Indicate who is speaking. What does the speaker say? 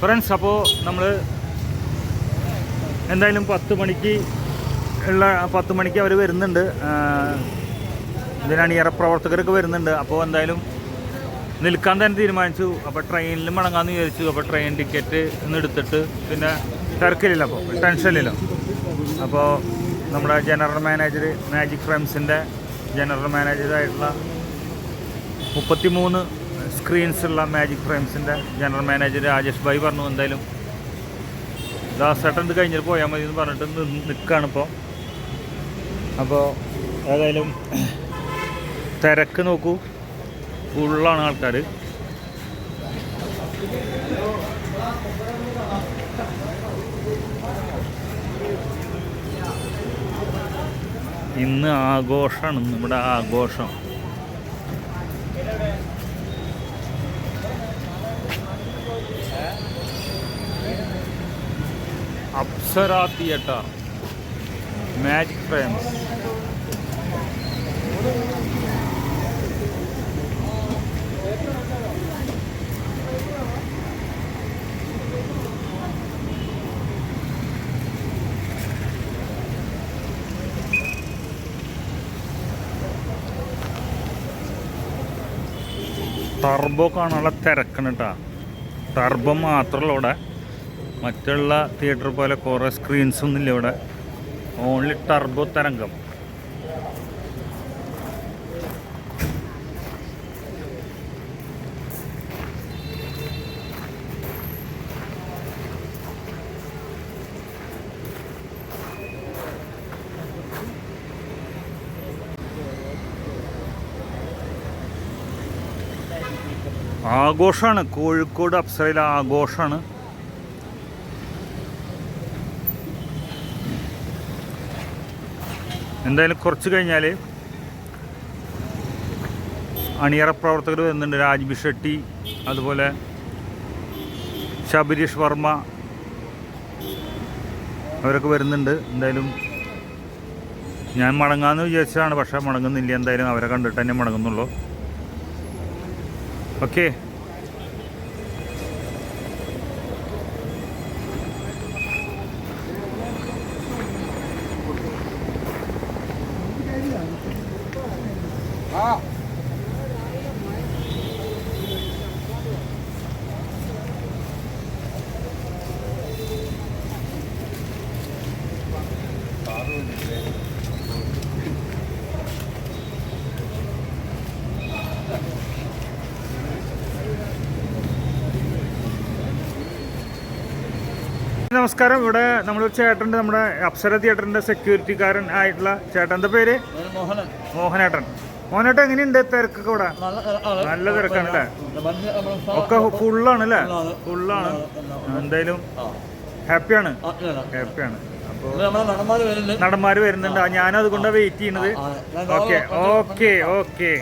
Speaker 1: Friends അപ്പോൾ നമ്മൾ എന്തായാലും പത്ത് മണിക്ക് ഉള്ള പത്ത് മണിക്ക് അവർ വരുന്നുണ്ട്. ഇതിനാണ് ഏറെ പ്രവർത്തകർക്ക് വരുന്നുണ്ട്. അപ്പോൾ എന്തായാലും നിൽക്കാൻ തന്നെ തീരുമാനിച്ചു. അപ്പോൾ ട്രെയിനിൽ മടങ്ങാമെന്ന് വിചാരിച്ചു. അപ്പോൾ ട്രെയിൻ ടിക്കറ്റ് ഇന്ന് എടുത്തിട്ട് പിന്നെ തിരക്കില്ല അപ്പോൾ ടെൻഷനില്ലല്ലോ അപ്പോൾ നമ്മുടെ ജനറൽ മാനേജർ മാജിക് ഫ്രംസിന്റെ ജനറൽ മാനേജറായിട്ടുള്ള മുപ്പത്തി മൂന്ന് സ്ക്രീൻസ് ഉള്ള മാജിക് ഫ്രെയിംസിന്റെ ജനറൽ മാനേജർ രാജേഷ് ഭായി പറഞ്ഞു എന്തായാലും ദാസേട്ടൻ ഇത് കഴിഞ്ഞിട്ട് പോയാൽ മതി എന്ന് പറഞ്ഞിട്ട് നിൽക്കുകയാണ് ഇപ്പോൾ അപ്പോൾ ഏതായാലും തിരക്ക് നോക്കൂ. ഫുള്ളാണ് ആൾക്കാർ ഇന്ന് ആഘോഷമാണ് നമ്മുടെ ആഘോഷം. Apsara theatre Magic Frames Turbo കാണാനുള്ള തിരക്കണ് ടർബോ മാത്രമല്ല ഇവിടെ. മറ്റുള്ള തിയേറ്റർ പോലെ കുറേ സ്ക്രീൻസ് ഒന്നുമില്ല ഇവിടെ. ഓൺലി ടർബോ തരംഗം. ആഘോഷമാണ് കോഴിക്കോട് അപ്സരയിലെ ആഘോഷമാണ് എന്തായാലും കുറച്ച് കഴിഞ്ഞാൽ അണിയറ പ്രവർത്തകർ വരുന്നുണ്ട്. രാജ്ബി ഷെട്ടി അതുപോലെ ശബരീഷ് വർമ്മ അവരൊക്കെ വരുന്നുണ്ട്. എന്തായാലും ഞാൻ മടങ്ങാമെന്ന് വിചാരിച്ചതാണ്. പക്ഷേ മടങ്ങുന്നില്ല. എന്തായാലും അവരെ കണ്ടിട്ട് തന്നെ മടങ്ങുന്നുള്ളൂ. ഓക്കെ. നമസ്കാരം. ഇവിടെ നമ്മളൊരു ചേട്ടന്റെ നമ്മുടെ അപ്സര തിയേറ്ററിന്റെ സെക്യൂരിറ്റിക്കാരൻ ആയിട്ടുള്ള ചേട്ടന്റെ പേര്? മോഹനേട്ടൻ. മോഹനേട്ടൻ എങ്ങനെയുണ്ട് തിരക്കൊക്കെ ഇവിടെ? നല്ല തിരക്കാണ് അല്ലേ? ഒക്കെ ഫുള്ളാണ്. അല്ലേ ഫുള്ളാണ് എന്തായാലും ഹാപ്പിയാണ്. ഹാപ്പിയാണ്.
Speaker 2: നടന്മാര് വരുന്നുണ്ട്.
Speaker 1: ഞാനും അതുകൊണ്ടാണ് വെയിറ്റ് ചെയ്യുന്നത്. Okay okay okay